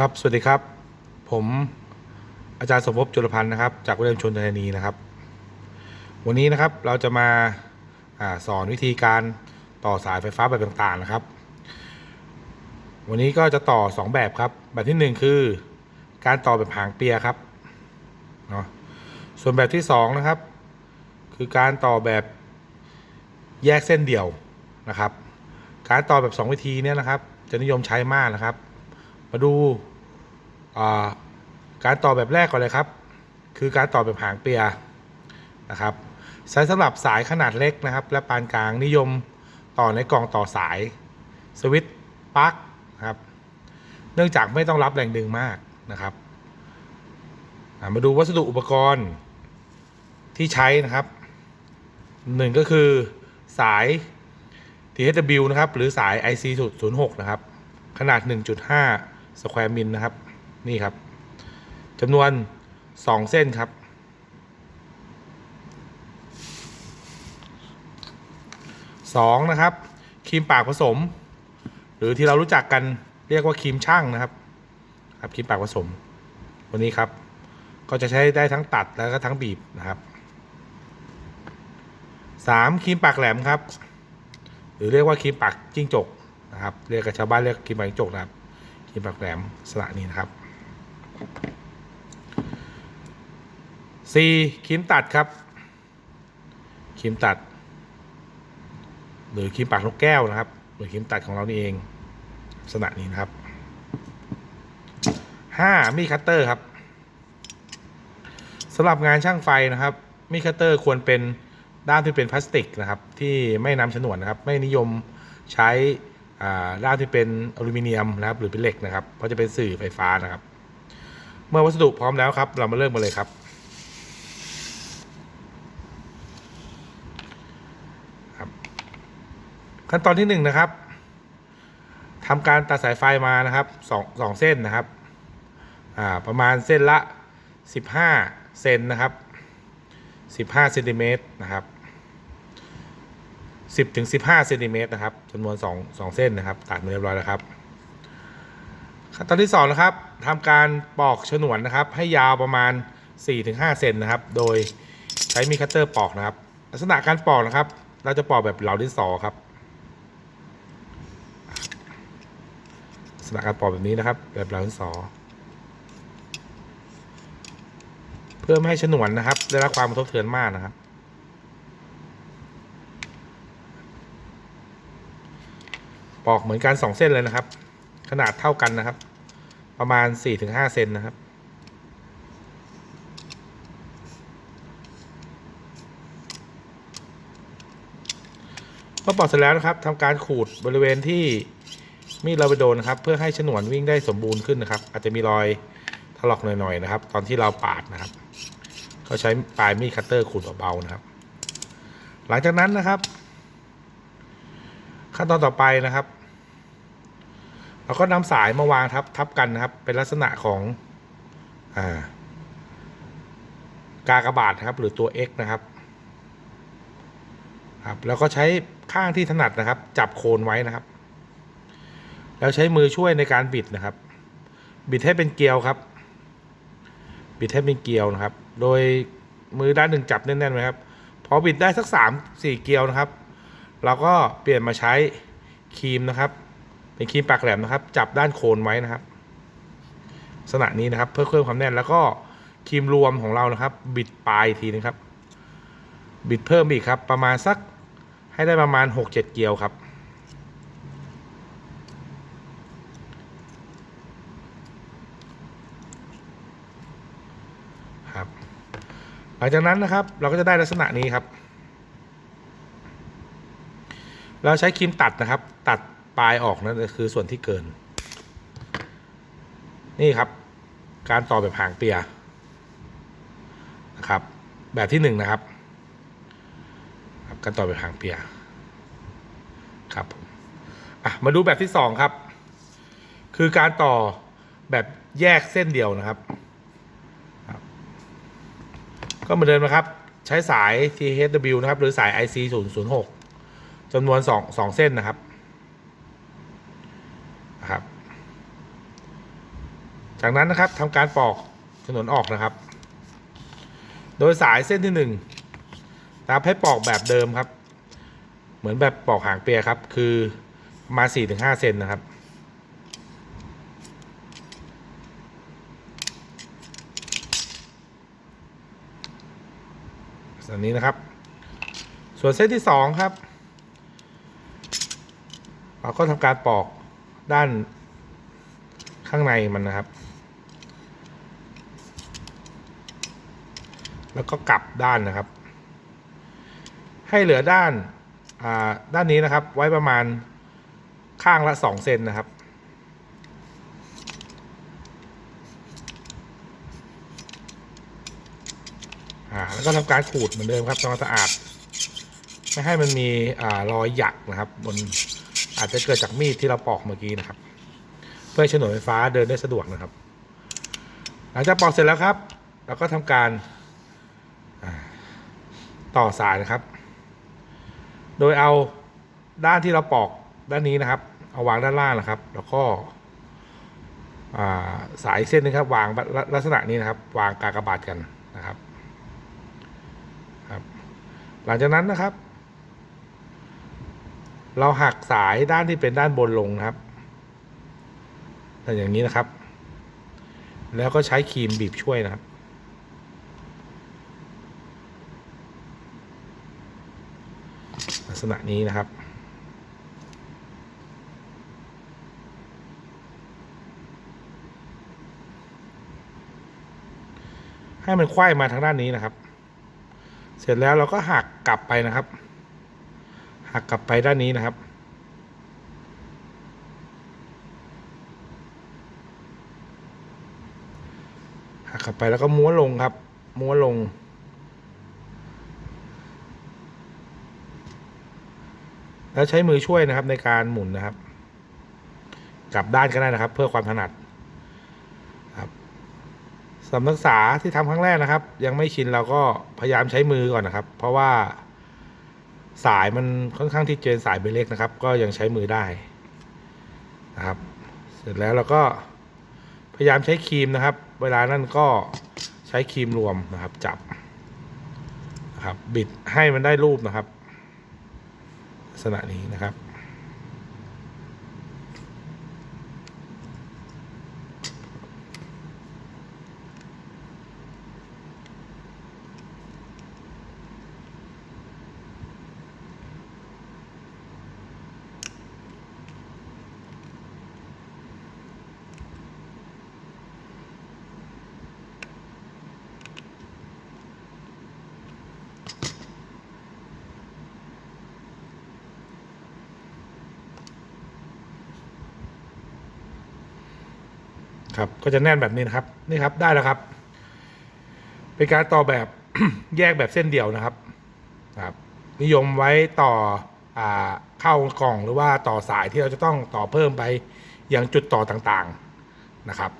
ครับ สวัสดีครับ ผมอาจารย์สมภพจุลพันธ์นะครับ จากวิทยาชนธานีนะครับ วันนี้นะครับเราจะมาอาสอนวิธีการต่อสายไฟฟ้าแบบต่างๆนะครับ วันนี้ก็จะต่อ 2 แบบครับ แบบทีหนึ่1 คือการต่อแบบหางเปียครับเนาะ ส่วนแบบที่ 2 นะครับ คือการต่อแบบแยกเส้นเดี่ยวนะครับ การต่อแบบ 2 วิธีเนี่ยนะครับ จะนิยมใช้มากนะครับ มาดูาการต่อแบบแรกก่อนเลยครับ คือการต่อแบบหางเปียนะครับใช้สำหรับสายขนาดเล็กนะครับ และปานกลางนิยมต่อในกล่องต่อสายสวิตช์ปลั๊กนะครับ เนื่องจากไม่ต้องรับแรงดึงมากนะครับามาดูวัสดุอุปกรณ์ที่ใช้นะครับหนึ่งก็คือสาย THW นะครับ หรือสาย IC 06นะครับ ขนาด 1.5 สแควร์มิลนะครับ นี่ครับจำนวน2เส้นครับ 2 นะครับครีมปากผสม หรือที่เรารู้จักกันเรียกว่าครีมช่างนะครับ ครับครีมปากผสมตัวนี้ครับ ก็จะใช้ได้ทั้งตัดแล้วก็ทั้งบีบนะครับ 3. ครีมปากแหลมครับ หรือเรียกว่าครีมปากจิ้งจกนะครับ เรียกกับชาวบ้านเรียกครีมปากจิ้งจกนะครับ ครีมปากแหลมสระนี้นะครับ 4. ครีมตัดครับครีมตัด หรือครีมปากนกแก้วนะครับ หรือครีมตัดของเรานี่เองลักษณะนี้นะครับ 5. มีดคัตเตอร์ครับสำหรับงานช่างไฟนะครับ มีดคัตเตอร์ควรเป็นด้ามที่เป็นพลาสติกนะครับ ที่ไม่นำฉนวนนะครับ ไม่นิยมใช้ ด้ามที่เป็นอลูมิเนียมนะครับ หรือเป็นเหล็กนะครับเพราะจะเป็นสื่อไฟฟ้านะครับ เมื่อวัสดุพร้อมแล้วครับ เรามาเริ่มกันเลยครับ ขั้นตอนที่หนึ่งนะครับทำการตัดสายไฟมานะครับสองสองเส้นนะครับประมาณเส้นละ 15เซนนะครับ 15เซนติเมตรนะครับ 10ถึง15เซนติเมตรนะครับจำนวน2 2เส้นนะครับ ตัดมาเรียบร้อยแล้วครับขั้นตอนที่2นะครับทำการปอกฉนวนนะครับ ให้ยาวประมาณ 4-5 เซนนะครับ โดยใช้มีคัตเตอร์ปอกนะครับ ลักษณะการปอกนะครับ เราจะปอกแบบเหลาดินสอครับลักษณะการปอกแบบนี้นะครับ แบบเหลาดินสอ เพื่อไม่ให้ฉนวนนะครับ ได้รับความกระทบเทือนมากนะครับ ปอกเหมือนกันสองเส้นเลยนะครับ ขนาดเท่ากันนะครับ ประมาณ4-5เซนนะครับ เมื่อปอกเสร็จแล้วนะครับทำการขูดบริเวณที่มีดเราไปโดนนะครับ เพื่อให้ฉนวนวิ่งได้สมบูรณ์ขึ้นนะครับ อาจจะมีรอยถลอกหน่อยๆนะครับ ตอนที่เราปาดนะครับ ก็ใช้ปลายมีดคัตเตอร์ขูดเบาๆนะครับ หลังจากนั้นนะครับ ขั้นตอนต่อไปนะครับ เราก็นำสายมาวางทับทับกันนะครับ เป็นลักษณะของอ่ากากบาทนะครับ หรือตัว X นะครับครับ แล้วก็ใช้ข้างที่ถนัดนะครับ จับโคนไว้นะครับ แล้วใช้มือช่วยในการบิดนะครับ บิดให้เป็นเกลียวครับ บิดให้เป็นเกลียวนะครับ โดยมือด้านหนึ่งจับแน่นๆไว้ครับพอบิดได้สักสามสี่เกลียวนะครับ เราก็เปลี่ยนมาใช้ครีมนะครับ เป็นครีมปากแหลมนะครับ จับด้านโคนไว้นะครับลักษณะนี้นะครับ เพื่อเพิ่มความแน่นแล้วก็ครีมรวมของเรานะครับ บิดปลายอีกทีนึงครับ บิดเพิ่มอีกครับ ประมาณสักให้ได้ประมาณ 6-7 เกลียวครับครับ หลังจากนั้นนะครับเราก็จะได้ลักษณะนี้ครับ เราใช้ครีมตัดนะครับ ตัด ปลายออกนั่นคือส่วนที่เกิน นี่ครับ การต่อแบบหางเปียนะครับ แบบที่หนึ่งนะครับครับการต่อแบบหางเปียครับมอะมาดูแบบที่สองครับ คือการต่อแบบแยกเส้นเดียวนะครับรบก็เหมือนเดิมนะครับ ใช้สาย THW นะครับ หรือสาย IC 006จำนวนสองสองเส้นนะครับนะครับ จากนั้นนะครับทำการปอกฉนวนออกนะครับ โดยสายเส้นที่หนึ่งนะครับให้ปอกแบบเดิมครับ เหมือนแบบปอกหางเปียครับ คือประมาณ4-5เซนนะครับ ส่วนนี้นะครับ ส่วนเส้นที่สองครับ เราก็ทำการปอกด้านข้างในมันนะครับ แล้วก็กลับด้านนะครับ ให้เหลือด้านอ่าด้านนี้นะครับ ไว้ประมาณข้างละสองเซนนะครับอ่าแล้วก็ทำการขูดเหมือนเดิมครับทำความสะอาด ไม่ให้มันมีอ่ารอยหยักนะครับ บนอาจจะเกิดจากมีดที่เราปอกเมื่อกี้นะครับ เพื่อให้ฉนวนไฟฟ้าเดินได้สะดวกนะครับ หลังจากปอกเสร็จแล้วครับ เราก็ทำการ ต่อสายนะครับ โดยเอาด้านที่เราปอกด้านนี้นะครับ เอาวางด้านล่างนะครับ แล้วก็สายเส้นนึงครับ วางลักษณะนี้นะครับ วางกากบาทกันนะครับครับ หลังจากนั้นนะครับ เราหักสายด้านที่เป็นด้านบนลงนะครับแต่อย่างนี้นะครับ แล้วก็ใช้ครีมบีบช่วยนะครับ ลักษณะนี้นะครับ ให้มันไขว้มาทางด้านนี้นะครับ เสร็จแล้วเราก็หักกลับไปนะครับ หักกลับไปด้านนี้นะครับหักกลับไปแล้วก็ม้วนลงครับ ม้วนลง แล้วใช้มือช่วยนะครับในการหมุนนะครับ กลับด้านก็ได้นะครับ เพื่อความถนัดครับสำหรับนักษาที่ทำครั้งแรกนะครับ ยังไม่ชินเราก็พยายามใช้มือก่อนนะครับ เพราะว่าสายมันค่อนข้างที่เจนสายเบเล็กนะครับ ก็ยังใช้มือได้นะครับ เสร็จแล้วเราก็พยายามใช้ครีมนะครับ เวลานั่นก็ใช้ครีมรวมนะครับ จับนะครับ บิดให้มันได้รูปนะครับ ษณะนี้นะครับ ครับ ก็จะแน่นแบบนี้นะครับ นี่ครับได้แล้วครับ เป็นการต่อแบบแยกแบบเส้นเดียวนะครับ ครับ นิยมไว้ต่ออเข้ากล่องหรือว่าต่อสายที่เราจะต้องต่อเพิ่มไปอย่างจุดต่อต่างๆนะครับ